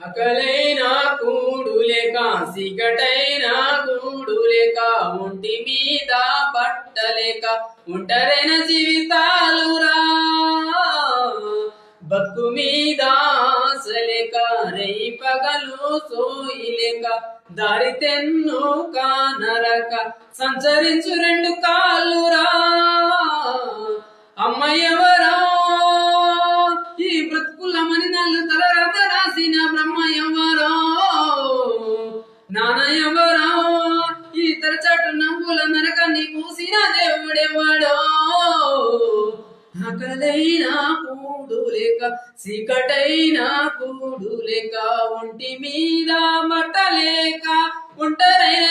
అకలైన కూడు లేక సిగటైన ఒంటి మీద పట్టలేక ఒంటరైన జీవితాలురా బక్కు మీద ఆశలేక రేయి పగలు సోయిలేక దారి తెన్ను కానరక సంచరించు రెండు కాళ్ళురా ఎవరా? ఈ బ్రతుకులమని నల్లు తల రాసి దేవుడెవడో ఆకలైన కూడు లేక చీకటైన కూడు లేక ఒంటి మీద మట్టలేక ఒంటరైన